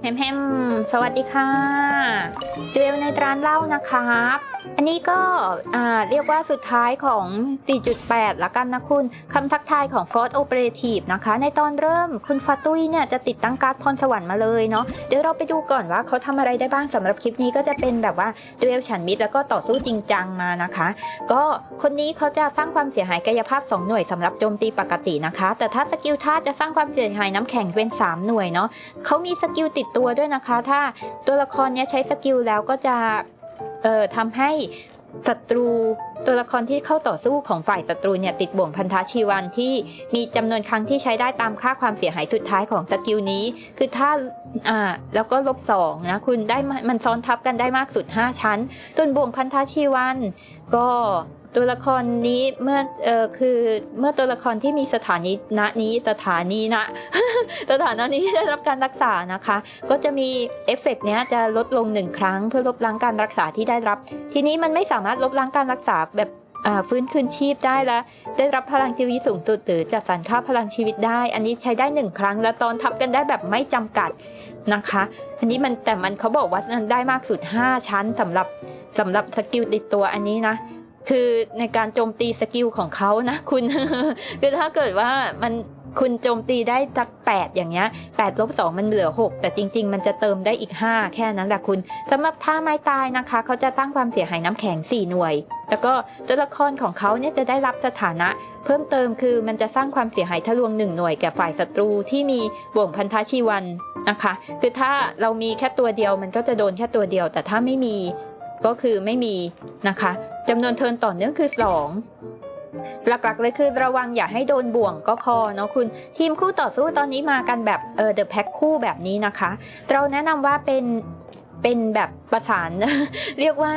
แฮมแฮมสวัสดีค่ะดูเอลในร้านเหล้านะครับ อันนี้ก็เรียกว่าสุดท้ายของ 4.8 ละกันนะคุณคำทักทายของ Ford Operative นะคะ ในตอนเริ่มคุณฟาตุยเนี่ยจะติดตั้งการ์ดพรสวรรค์มาเลยเนาะเดี๋ยวเราไปดูก่อนว่าเขาทำอะไรได้บ้างสำหรับคลิปนี้ก็จะเป็นแบบว่าดูเอลฉันมิดแล้วก็ต่อสู้จริงจังมานะคะ ก็คนนี้เขาจะสร้างความเสียหายกายภาพ 2 หน่วยสำหรับโจมตีปกตินะคะ แต่ถ้าสกิลท่าจะสร้างความเสียหายน้ำแข็งเป็น 3 หน่วยเนาะเขามีสกิลติดตัวด้วยนะคะ ถ้าตัวละครเนี้ยใช้สกิลแล้วก็จะเอ่อทำให้ศัตรูตัวละครที่เข้าต่อสู้ของฝ่ายศัตรูเนี่ยติดบ่วงพันธะชีวันที่มีจำนวนครั้งที่ใช้ได้ตามค่าความเสียหายสุดท้ายของสกิลนี้ คือถ้าอ่าแล้วก็ลบสองนะคุณได้มามันซ้อนทับกันได้มากสุด 5 ชั้นตัวนบ่วงพันธะชีวันก็ ตัวละครนี้เมื่อเออคือเมื่อตัวละครที่มีสถานีนะนี้สถานีนะสถานะนี้ได้รับการรักษานะคะ ก็จะมีเอฟเฟกต์เนี้ยจะลดลงหนึ่งครั้ง เพื่อลบล้างการรักษาที่ได้รับ ทีนี้มันไม่สามารถลบล้างการรักษาแบบฟื้นคืนชีพได้และได้รับพลังชีวิตสูงสุดหรือจัดสรรค่าพลังชีวิตได้ อันนี้ใช้ได้หนึ่งครั้ง และตอนทับกันได้แบบไม่จำกัดนะคะ อันนี้มันแต่มันเขาบอกว่ามันได้มากสุด 5 ชั้นสำหรับสำหรับสกิลติดตัวอันนี้นะ คือในการโจมตีสกิลของเขานะคุณ คือถ้าเกิดว่ามันคุณโจมตีได้สัก8อย่างเงี้ย8ลบ2มันเหลือ 6 แต่จริง ๆ มันจะเติมได้อีก 5 แค่นั้นแหละคุณสำหรับท่าไม้ตายนะคะ เขาจะตั้งความเสียหายน้ำแข็ง 4 หน่วย แล้วก็ตัวละครของเขาเนี่ยจะได้รับสถานะเพิ่มเติมคือมันจะสร้างความเสียหายทะลวง1หน่วยแก่ฝ่ายศัตรูที่มีบ่วงพันธชีวันนะคะ คือถ้าเรามีแค่ตัวเดียวมันก็จะโดนแค่ตัวเดียว แต่ถ้าไม่มีก็คือไม่มีนะคะ จำนวนเทิร์นต่อเนื่องคือ 2 หลักๆ เลยคือระวังอย่าให้โดนบ่วงก็พอเนาะคุณ ทีมคู่ต่อสู้ตอนนี้มากันแบบเออเดอะแพ็คคู่แบบนี้นะคะ เราแนะนำว่าเป็นเป็นแบบประสาน เรียกว่า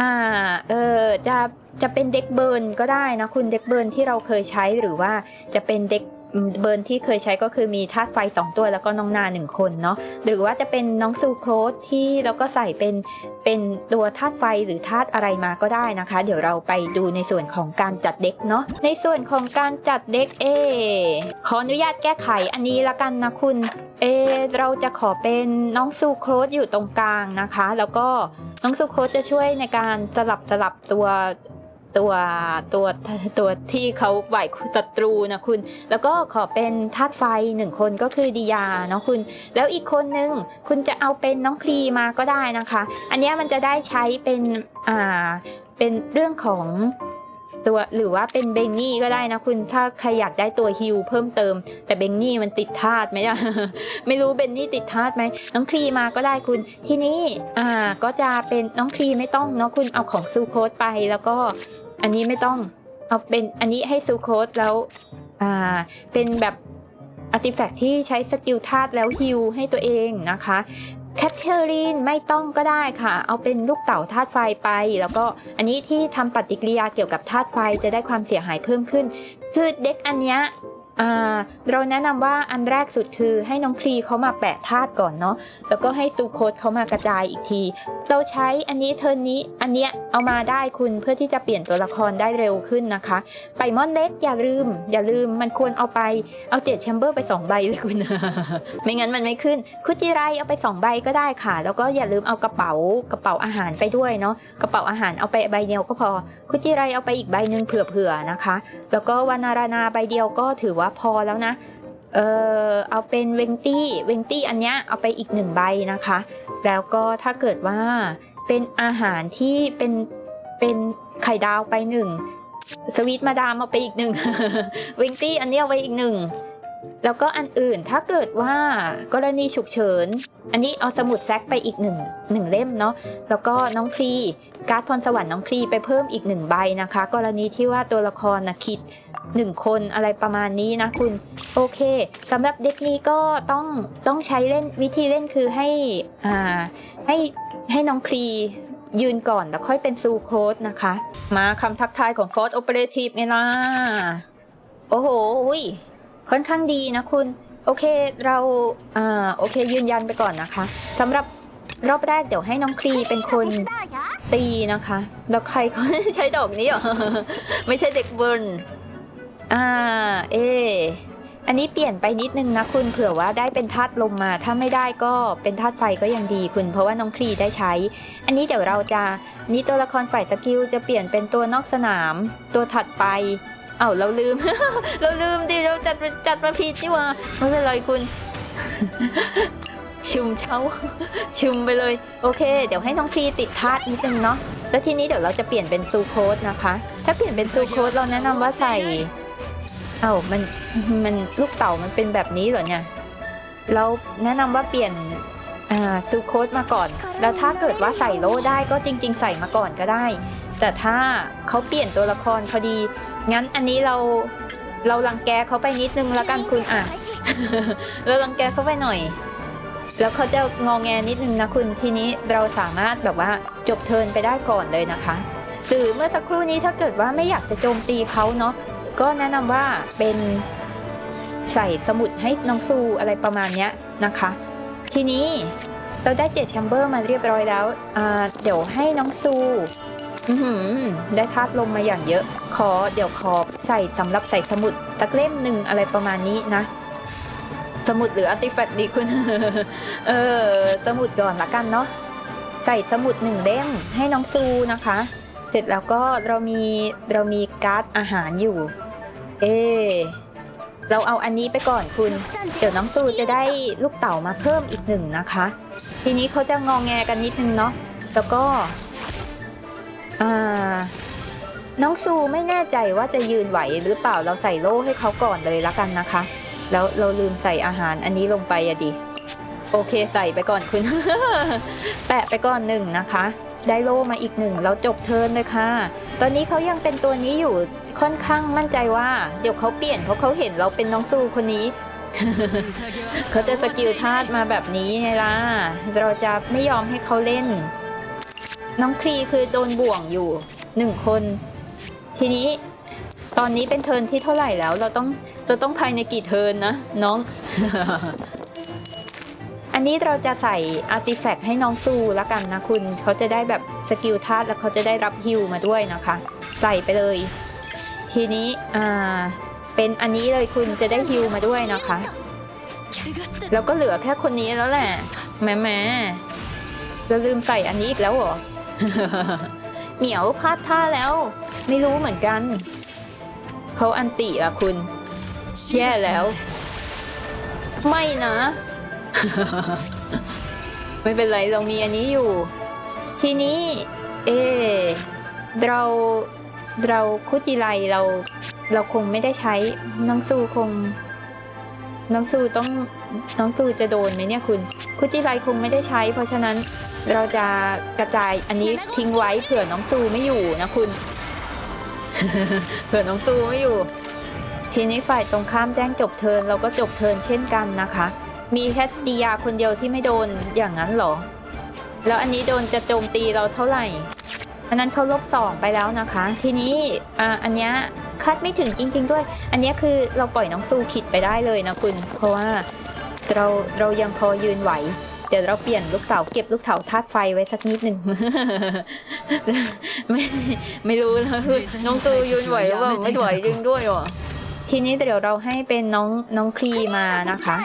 อ่าเออจะจะเป็นเด็กเบิร์นก็ได้นะคุณเด็กเบิร์นที่เราเคยใช้หรือว่าจะเป็นเด็ก เบิร์นที่เคยใช้ก็คือมีธาตุไฟ 2 ตัวแล้วก็น้องนาหนึ่งคนเนาะหรือว่าจะเป็นน้องซูโครสที่เราก็ใส่เป็นเป็นตัวธาตุไฟหรือธาตุอะไรมาก็ได้นะคะ เดี๋ยวเราไปดูในส่วนของการจัดเด็กเนาะในส่วนของการจัดเด็กเอขออนุญาตแก้ไขอันนี้ละกันนะคุณเอเราจะขอเป็นน้องซูโครสอยู่ตรงกลางนะคะ แล้วก็น้องซูโครสจะช่วยในการสลับสลับตัว ตัวตัวตัวที่เขาไหวศัตรูนะคุณ แล้วก็ขอเป็นธาตุไฟหนึ่งคนก็คือดิยาเนาะคุณ แล้วอีกคนนึงคุณจะเอาเป็นน้องครีมาก็ได้นะคะ อันนี้มันจะได้ใช้เป็นอ่าเป็นเรื่องของ ตัวหรือว่าเป็นเบงนี่ก็ได้นะคุณถ้าใครอยากได้ตัวฮิลเพิ่มเติม แต่เบงนี่มันติดธาตุไหมอะไม่รู้เบนนี่ติดธาตุไหมน้องครีมาก็ได้คุณทีนี้อ่าก็จะเป็นน้องครีไม่ต้องเนาะคุณเอาของซูโคสไปแล้วก็อันนี้ไม่ต้องเอาเป็นอันนี้ให้ซูโคสแล้วอ่าเป็นแบบอาร์ติแฟกที่ใช้สกิลธาตุแล้วฮิลให้ตัวเองนะคะ แคทเธอรีนไม่ต้องก็ได้ค่ะ เอาเป็นลูกเต่าธาตุไฟไป แล้วก็อันนี้ที่ทำปฏิกิริยาเกี่ยวกับธาตุไฟจะได้ความเสียหายเพิ่มขึ้น คือเด็กอันเนี้ย เราแนะนำว่าอันแรกสุดคือให้น้องคลีเขามาแปะธาตุก่อนเนาะแล้วก็ให้ซูโคสเขามากระจายอีกที เราใช้อันนี้เทิร์นนี้อันเนี้ยเอามาได้คุณเพื่อที่จะเปลี่ยนตัวละครได้เร็วขึ้นนะคะ ไปมอนเล็กอย่าลืม อย่าลืมมันควรเอาไปเอาเจ็ดแชมเบอร์ไป 2 ใบเลยคุณ ไม่งั้นมันไม่ขึ้น คุจิไรเอาไป 2 ใบก็ได้ค่ะ แล้วก็อย่าลืมเอากระเป๋ากระเป๋าอาหารไปด้วยเนาะกระเป๋าอาหารเอาไปใบเดียวก็พอ คุจิไรเอาไปอีกใบหนึ่งเผื่อๆนะคะ แล้วก็วานารานาใบเดียวก็ถือว่าพอแล้วนะ เออเอาเป็นเวงตี้เวงตี้อันเนี้ยเอาไปอีกหนึ่งใบนะคะ แล้วก็ถ้าเกิดว่าเป็นอาหารที่เป็นเป็นไข่ดาวไปหนึ่งสวีทมาดามเอาไปอีกหนึ่งเวงตี้อันนี้เอาไว้อีกหนึ่ง แล้วก็อันอื่นถ้าเกิดว่ากรณีฉุกเฉิน อันนี้เอาสมุดแซกไปอีกหนึ่งหนึ่งเล่มเนาะแล้วก็น้องครีการ์ดพรสวรรค์น้องครีไปเพิ่มอีกหนึ่งใบนะคะ กรณีที่ว่าตัวละครนะคิดหนึ่งคนอะไรประมาณนี้นะคุณ โอเคสำหรับเด็กนี้ก็ต้องต้องใช้เล่นวิธีเล่นคือให้อ่าให้ให้น้องครียืนก่อนแล้วค่อยเป็นซูโครสนะคะ มาคำทักทายของ Ford Operative ไงล่ะโอ้โหอุ้ย ค่อนข้างดีนะคุณ โอเคเราอ่าโอเคยืนยันไปก่อนนะคะสำหรับรอบแรกเดี๋ยวให้น้องครีเป็นคนตีนะคะ แล้วใครเขาใช้ดอกนี้เหรอ ไม่ใช่เด็กเบิร์นอ่า เอ อันนี้เปลี่ยนไปนิดนึงนะคุณเผื่อว่าได้เป็นธาตุลมมา ถ้าไม่ได้ก็เป็นธาตุไฟก็ยังดีคุณ เพราะว่าน้องครีได้ใช้ อันนี้เดี๋ยวเราจะนี่ตัวละครฝ่ายสกิลจะเปลี่ยนเป็นตัวนอกสนาม ตัวถัดไป เอ้าเราลืม เราลืมดิเราจัดจัดมาผิดนี่หว่าไม่เป็นไรคุณ ชุมเช้า ชุมไปเลย โอเค เดี๋ยวให้น้องครีติดธาตุนิดนึงเนาะแล้วทีนี้เดี๋ยวเราจะเปลี่ยนเป็นซูโคสนะคะ ถ้าเปลี่ยนเป็นซูโคสเราแนะนำว่าใส่ เอ้ามันมันลูกเต่ามันเป็นแบบนี้เหรอเนี่ย เราแนะนำว่าเปลี่ยนอ่าซูโคสมาก่อน แล้วถ้าเกิดว่าใส่โล่ได้ก็จริง ๆ ใส่มาก่อนก็ได้ แต่ถ้าเขาเปลี่ยนตัวละครพอดี งั้นอันนี้เราเรารังแกเขาไปนิดนึงแล้วกันคุณอะ เรารังแกเขาไปหน่อย แล้วเขาจะงองแงนิดนึงนะคุณทีนี้เราสามารถแบบว่าจบเทินไปได้ก่อนเลยนะคะ หรือเมื่อสักครู่นี้ถ้าเกิดว่าไม่อยากจะโจมตีเขาเนาะก็แนะนำว่าเป็นใส่สมุดให้น้องซูอะไรประมาณเนี้ยนะคะ ทีนี้เราได้เจ็ดแชมเบอร์มาเรียบร้อยแล้ว เดี๋ยวให้น้องซู อื้อหือได้ธาตุลมมาอย่างเยอะ ขอเดี๋ยวขอใส่สำหรับใส่สมุดตักเล่มหนึ่งอะไรประมาณนี้นะ สมุดหรืออาร์ติแฟกต์ดีคุณ เออ สมุดก่อนละกันเนาะ ใส่สมุดหนึ่งเล่มให้น้องซูนะคะ เสร็จแล้วก็เรามีเรามีการ์ดอาหารอยู่ เอเราเอาอันนี้ไปก่อนคุณ เดี๋ยวน้องซูจะได้ลูกเต่ามาเพิ่มอีกหนึ่งนะคะ ทีนี้เขาจะงองแงกันนิดนึงเนาะ แล้วก็ อ่า น้องซูไม่แน่ใจว่าจะยืนไหวหรือเปล่าเราใส่โล่ให้เขาก่อนเลยละกันนะคะ แล้วเราลืมใส่อาหารอันนี้ลงไปอะดิโอเคใส่ไปก่อนคุณ แปะไปก่อนหนึ่งนะคะ ได้โล่มาอีกหนึ่งเราจบเทิร์นเลยค่ะ ตอนนี้เขายังเป็นตัวนี้อยู่ค่อนข้างมั่นใจว่า เดี๋ยวเขาเปลี่ยนเพราะเขาเห็นเราเป็นน้องซูคนนี้ เขาจะสกิลธาตุมาแบบนี้ไงล่ะเราจะไม่ยอมให้เขาเล่น น้องครีคือโดนบ่วงอยู่หนึ่งคน ทีนี้ตอนนี้เป็นเทินที่เท่าไหร่แล้ว เราต้องเราต้องภายในกี่เทินนะ น้อง อันนี้เราจะใส่อาร์ติแฟกต์ให้น้องซูละกันนะคุณ เขาจะได้แบบสกิลธาตุแล้วเขาจะได้รับฮิลมาด้วยนะคะ ใส่ไปเลย ทีนี้อ่าเป็นอันนี้เลยคุณจะได้ฮิลมาด้วยนะคะ แล้วก็เหลือแค่คนนี้แล้วแหละแหมแหมเราลืมใส่อันนี้อีกแล้วเหรอ เหมียวพลาดท่าแล้ว ไม่รู้เหมือนกัน เขาอันติอะคุณ แย่แล้ว ไม่นะ ไม่เป็นไรเรามีอันนี้อยู่ ทีนี้เออเราเราคุจิไลเรา เราคงไม่ได้ใช้น้องซูคง น้องซูต้อง น้องซูจะโดนไหมเนี่ยคุณคุจิไลคงไม่ได้ใช้ เพราะฉะนั้นเราจะกระจายอันนี้ทิ้งไว้เผื่อน้องซูไม่อยู่นะคุณ เผื่อน้องซูไม่อยู่ ทีนี้ฝ่ายตรงข้ามแจ้งจบเทิร์นเราก็จบเทิร์นเช่นกันนะคะ มีแค่ดียาคนเดียวที่ไม่โดนอย่างนั้นเหรอ แล้วอันนี้โดนจะโจมตีเราเท่าไหร่อันนั้นเขาลบสองไปแล้วนะคะ ทีนี้อ่าอันเนี้ยคาดไม่ถึงจริง ๆ ด้วย อันเนี้ยคือเราปล่อยน้องซูขิดไปได้เลยนะคุณ เพราะว่า เราเรายังพอยืนไหว เดี๋ยวเราเปลี่ยนลูกเต๋าเก็บลูกเต๋าธาตุไฟไว้สักนิดหนึ่งไม่ไม่รู้นะคือน้องตูยืนไหวหรือเปล่าไม่ไหวจริงด้วยหรอทีนี้เดี๋ยวเราให้เป็นน้องน้องครีมานะคะ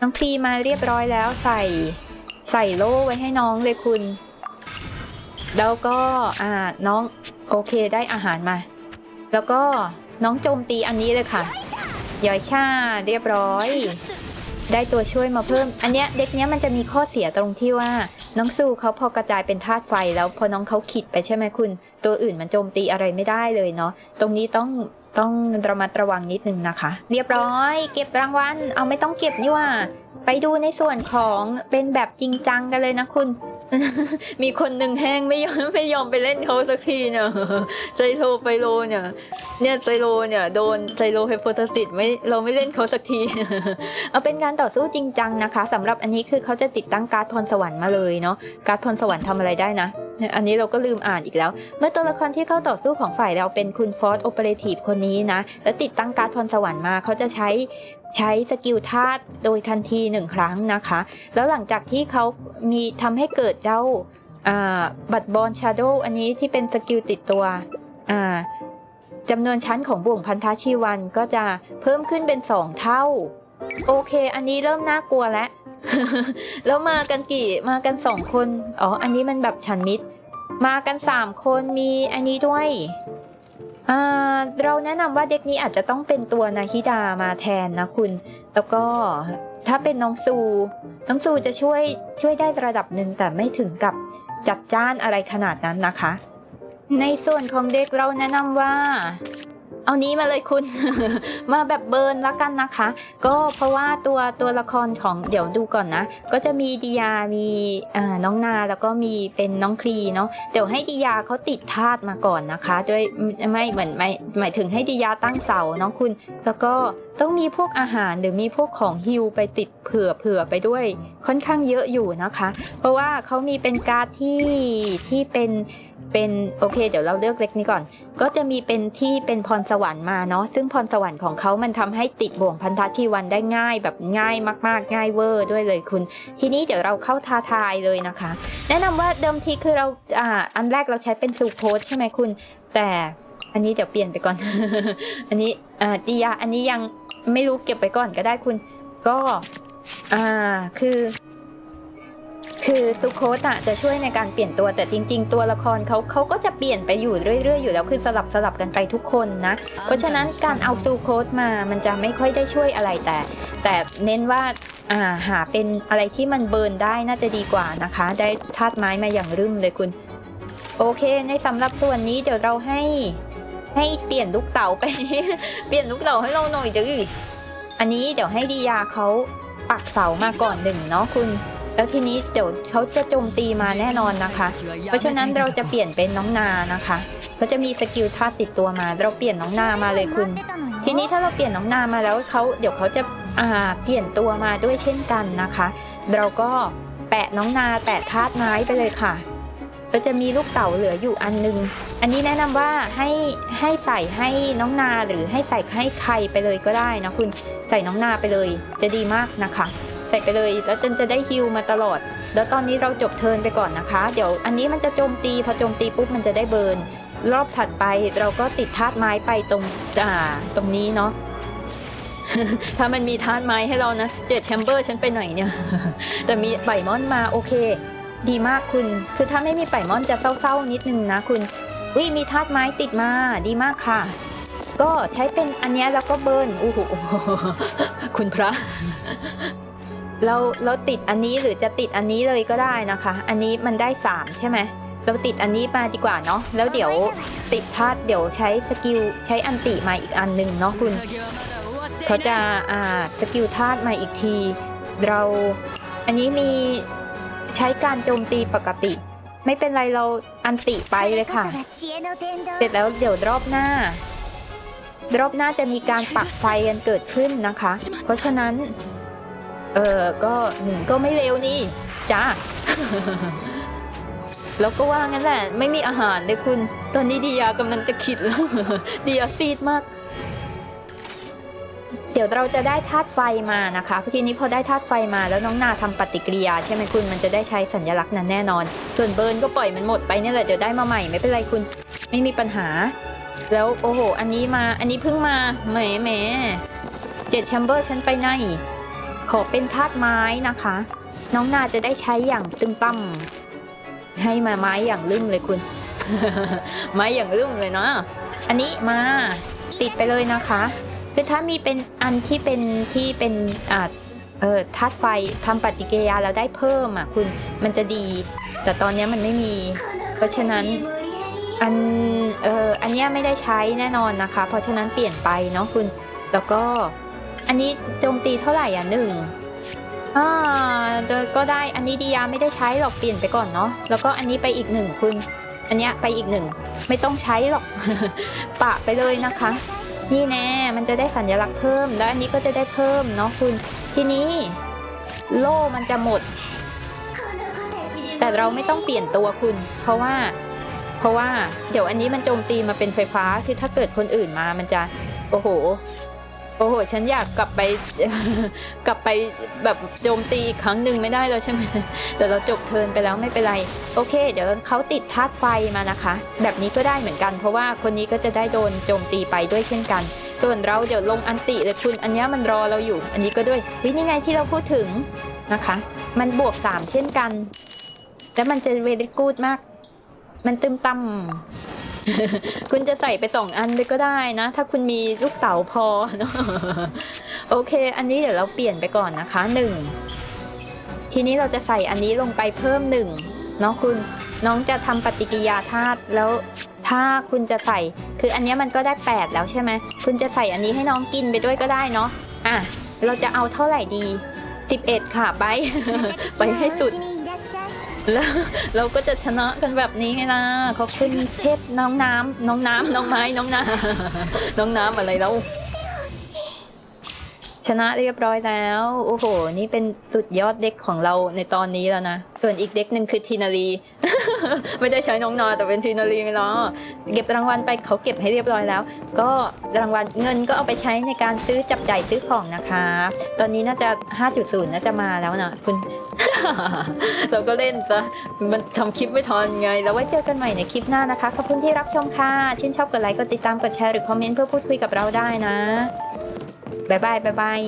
น้องครีมาเรียบร้อยแล้วใส่ใส่โล่ไว้ให้น้องเลยคุณ แล้วก็อ่าน้องโอเคได้อาหารมา แล้วก็น้องโจมตีอันนี้เลยค่ะ ย่อยชาเรียบร้อย ได้ตัวช่วยมาเพิ่ม อันเนี้ยเด็กเนี้ยมันจะมีข้อเสียตรงที่ว่า น้องซูเขาพอกระจายเป็นธาตุไฟแล้วพอน้องเขาขิดไปใช่ไหมคุณ ตัวอื่นมันโจมตีอะไรไม่ได้เลยเนาะตรงนี้ต้องต้องระมัดระวังนิดนึงนะคะ เรียบร้อย เก็บรางวัลเอาไม่ต้องเก็บนี่ว่า ไปดูในส่วนของเป็นแบบจริงจังกันเลยนะคุณ มีคนหนึ่งแห้งไม่ยอมไม่ยอมไปเล่นเขาสักทีเนี่ยไซโลไปโลเนี่ย เนี่ยไซโลเนี่ยโดนไซโลเฮปโปตติดไม่เราไม่เล่นเขาสักที เอาเป็นการต่อสู้จริงจังนะคะสำหรับอันนี้คือเขาจะติดตั้งการ์ดพรสวรรค์มาเลยเนาะการ์ดพรสวรรค์ทำอะไรได้นะอันนี้เราก็ลืมอ่านอีกแล้ว เมื่อตัวละครที่เข้าต่อสู้ของฝ่ายเราเป็นคุณฟอร์ o โอเปอเรทีฟคนนี้นะ แล้วติดตั้งการ์ดพรสวรรค์มาเขาจะใช้ ใช้สกิลธาตุโดยทันทีหนึ่งครั้งนะคะ แล้วหลังจากที่เขามีทำให้เกิดเจ้าบัตรบอลชาโดอันนี้ที่เป็นสกิลติดตัวจำนวนชั้นของบ่วงพันธชีวันก็จะเพิ่มขึ้นเป็น 2 เท่า โอเค อันนี้เริ่มน่ากลัวแล้ว แล้วมากันกี่มากันสองคน อ๋อ อันนี้มันแบบฉันมิตรมากันสามคนมีอันนี้ด้วย เราแนะนำว่าเด็กนี้อาจจะต้องเป็นตัวนาฮิดามาแทนนะคุณ แล้วก็ถ้าเป็นน้องซู น้องซูจะช่วยช่วยได้ระดับหนึ่งแต่ไม่ถึงกับจัดจ้านอะไรขนาดนั้นนะคะ ในส่วนของเด็กเราแนะนำว่า เอานี้มาเลยคุณ มาแบบเบิร์นละกันนะคะ ก็เพราะว่าตัวตัวละครของเดี๋ยวดูก่อนนะ ก็จะมีดิยา มีน้องนาแล้วก็มีเป็นน้องครีเนาะเดี๋ยวให้ดิยาเขาติดธาตุมาก่อนนะคะด้วยไม่เหมือนไม่หมายถึงให้ดิยาตั้งเสาเนาะคุณ แล้วก็ต้องมีพวกอาหารหรือมีพวกของฮิวไปติดเผื่อเผื่อไปด้วยค่อนข้างเยอะอยู่นะคะ เพราะว่าเขามีเป็นการ์ดที่ที่เป็น เป็นโอเค เดี๋ยวเราเลือกเล็กนี้ก่อน ก็จะมีเป็นที่เป็นพรสวรรค์มาเนาะซึ่งพรสวรรค์ของเขามันทำให้ติดบ่วงพันธะที่วันได้ง่ายแบบง่ายมาก ๆ ง่ายเวอร์ด้วยเลยคุณ ทีนี้เดี๋ยวเราเข้าท้าทายเลยนะคะ แนะนำว่าเดิมทีคือเราอ่าอันแรกเราใช้เป็นซูโพสใช่ไหมคุณ แต่อันนี้เดี๋ยวเปลี่ยนไปก่อน อันนี้อ่าดียาอันนี้ยังไม่รู้เก็บไปก่อนก็ได้คุณ ก็อ่าคือ คือตุกโคตอะจะช่วยในการเปลี่ยนตัวแต่จริง ๆ ตัวละครเขาเขาก็จะเปลี่ยนไปอยู่เรื่อย ๆ อยู่แล้วคือสลับสลับกันไปทุกคนนะ เพราะฉะนั้นการเอาซูโคตมามันจะไม่ค่อยได้ช่วยอะไรแต่ แต่เน้นว่าอ่าหาเป็นอะไรที่มันเบิร์นได้น่าจะดีกว่านะคะ ได้ธาตุไม้มาอย่างรึมเลยคุณ โอเค ในสำหรับส่วนนี้เดี๋ยวเราให้ให้เปลี่ยนลูกเต๋าไป เปลี่ยนลูกเต๋าให้เราหน่อยดื้ออันนี้เดี๋ยวให้ดียาเขาปักเสามาก่อนหนึ่งเนาะคุณ แล้วทีนี้เดี๋ยวเขาจะโจมตีมาแน่นอนนะคะ เพราะฉะนั้นเราจะเปลี่ยนเป็นน้องนานะคะเขาจะมีสกิลธาตุติดตัวมา เราเปลี่ยนน้องนามาเลยคุณ ทีนี้ถ้าเราเปลี่ยนน้องนามาแล้วเขาเดี๋ยวเขาจะอ่าเปลี่ยนตัวมาด้วยเช่นกันนะคะ เราก็แปะน้องนาแปะธาตุไม้ไปเลยค่ะก็จะมีลูกเต๋าเหลืออยู่อันนึง อันนี้แนะนำว่าให้ให้ใส่ให้น้องนาหรือให้ใส่ให้ใครไปเลยก็ได้นะคุณใส่น้องนาไปเลยจะดีมากนะคะ ส่ไปเลย แล้วจนจะได้ฮิลมาตลอด แล้วตอนนี้เราจบเทิร์นไปก่อนนะคะ เดี๋ยวอันนี้มันจะโจมตีพอโจมตีปุ๊บมันจะได้เบิร์นรอบถัดไปเราก็ติดธาตุไม้ไปตรงอ่าตรงนี้เนาะถ้ามันมีธาตุไม้ให้เรานะเจ็ดแชมเบอร์ฉันไปไหนเนี่ย แต่มีไบมอนมาโอเค ดีมากคุณ คือถ้าไม่มีไบมอนจะเศร้าๆนิดนึงนะคุณวิมีธาตุไม้ติดมาดีมากค่ะ ก็ใช้เป็นอันนี้แล้วก็เบิร์นโอ้โหคุณพระ เราเราติดอันนี้หรือจะติดอันนี้เลยก็ได้นะคะ อันนี้มันได้ 3 ใช่ไหมเราติดอันนี้มาดีกว่าเนาะแล้วเดี๋ยวติดธาตุเดี๋ยวใช้สกิลใช้อันติมาอีกอันหนึ่งเนาะคุณ เขาจะอ่าสกิลธาตุมาอีกที เราอันนี้มีใช้การโจมตีปกติ ไม่เป็นไรเราอันติไปเลยค่ะ เสร็จแล้วเดี๋ยวรอบหน้า รอบหน้าจะมีการปักไฟกันเกิดขึ้นนะคะ เพราะฉะนั้น เออก็อืมก็ไม่เร็วนี่จ้าแล้วก็ว่างั้นแหละ ไม่มีอาหารเลยคุณ ตอนนี้ดียากำลังจะขิดแล้ว ดียาซีดมาก เดี๋ยวเราจะได้ธาตุไฟมานะคะทีนี้พอได้ธาตุไฟมาแล้วน้องนาทำปฏิกิริยาใช่ไหมคุณ มันจะได้ใช้สัญลักษณ์นั้นแน่นอน ส่วนเบิร์นก็ปล่อยมันหมดไปเนี่ยแหละเดี๋ยวได้มาใหม่ไม่เป็นไรคุณ ไม่มีปัญหา แล้วโอ้โห อันนี้มา อันนี้เพิ่งมาแหมแหมเจ็ดแชมเบอร์ฉันไปไหน ขอเป็นธาตุไม้นะคะ น้องนาจะได้ใช้อย่างตึงตั้มให้มาไม้อย่างลืมเลยคุณ ไม้อย่างลืมเลยเนาะอันนี้มาติดไปเลยนะคะ คือถ้ามีเป็นอันที่เป็นที่เป็นอ่าเออธาตุไฟทำปฏิกิริยาแล้วได้เพิ่มอะคุณมันจะดี แต่ตอนนี้มันไม่มี เพราะฉะนั้นอันเอออันเนี้ยไม่ได้ใช้แน่นอนนะคะ เพราะฉะนั้นเปลี่ยนไปเนาะคุณแล้วก็ อันนี้โจมตีเท่าไหร่อะหนึ่งอ่าก็ได้อันนี้ดียาไม่ได้ใช้หรอกเปลี่ยนไปก่อนเนาะแล้วก็อันนี้ไปอีกหนึ่งคุณ อันเนี้ยไปอีกหนึ่งไม่ต้องใช้หรอก ปะไปเลยนะคะ นี่แน่มันจะได้สัญลักษณ์เพิ่ม แล้วอันนี้ก็จะได้เพิ่มเนาะคุณทีนี้ โล่มันจะหมด แต่เราไม่ต้องเปลี่ยนตัวคุณ เพราะว่า เพราะว่า เดี๋ยวอันนี้มันโจมตีมาเป็นไฟฟ้าคือถ้าเกิดคนอื่นมามันจะ โอ้โห โอ้โห ฉันอยากกลับไป กลับไปแบบโจมตีอีกครั้งหนึ่งไม่ได้แล้วใช่ไหมแต่เราจบเทินไปแล้วไม่เป็นไร โอเค เดี๋ยวเขาติดธาตุไฟมานะคะ แบบนี้ก็ได้เหมือนกัน เพราะว่าคนนี้ก็จะได้โดนโจมตีไปด้วยเช่นกัน ส่วนเราเดี๋ยวลงอันติเลยคุณอันนี้มันรอเราอยู่ อันนี้ก็ด้วยวินี่ไงที่เราพูดถึงนะคะ มันบวก 3 เช่นกัน แล้วมันจะเวลิกูดมาก มันตึมต่ำ คุณจะใส่ไปสองอันเลยก็ได้นะ ถ้าคุณมีลูกเต๋าพอเนาะโอเค อันนี้เดี๋ยวเราเปลี่ยนไปก่อนนะคะหนึ่งทีนี้เราจะใส่อันนี้ลงไปเพิ่มหนึ่งเนาะคุณน้องจะทำปฏิกิริยาธาตุแล้วถ้าคุณจะใส่คืออันนี้มันก็ได้ 8 แล้วใช่ไหมคุณจะใส่อันนี้ให้น้องกินไปด้วยก็ได้เนาะอะเราจะเอาเท่าไหร่ดี 11 ค่ะไป ไปให้สุด แล้วเราก็จะชนะกันแบบนี้ไงนะขอบคุณเทพน้องน้ำน้องน้ำน้องไม้น้องน้ำน้องน้ำอะไรแล้ว ชนะเรียบร้อยแล้ว โอ้โห นี่เป็นสุดยอดเด็กของเราในตอนนี้แล้วนะ ส่วนอีกเด็กหนึ่งคือทีนารี ไม่ได้ใช้น้องนอแต่เป็นทีนารีเนาะเก็บรางวัลไปเขาเก็บให้เรียบร้อยแล้ว ก็รางวัลเงินก็เอาไปใช้ในการซื้อจับจ่ายซื้อของนะคะ ตอนนี้น่าจะ 5.0 น่าจะมาแล้วนะคุณ เราก็เล่นซะมันทำคลิปไม่ทันไง แล้วไว้เจอกันใหม่ในคลิปหน้านะคะ ขอบคุณที่รับชมค่ะ ชื่นชอบกดไลค์ กดติดตาม กดแชร์ หรือคอมเมนต์เพื่อพูดคุยกับเราได้นะ บ๊ายบาย บ๊ายบาย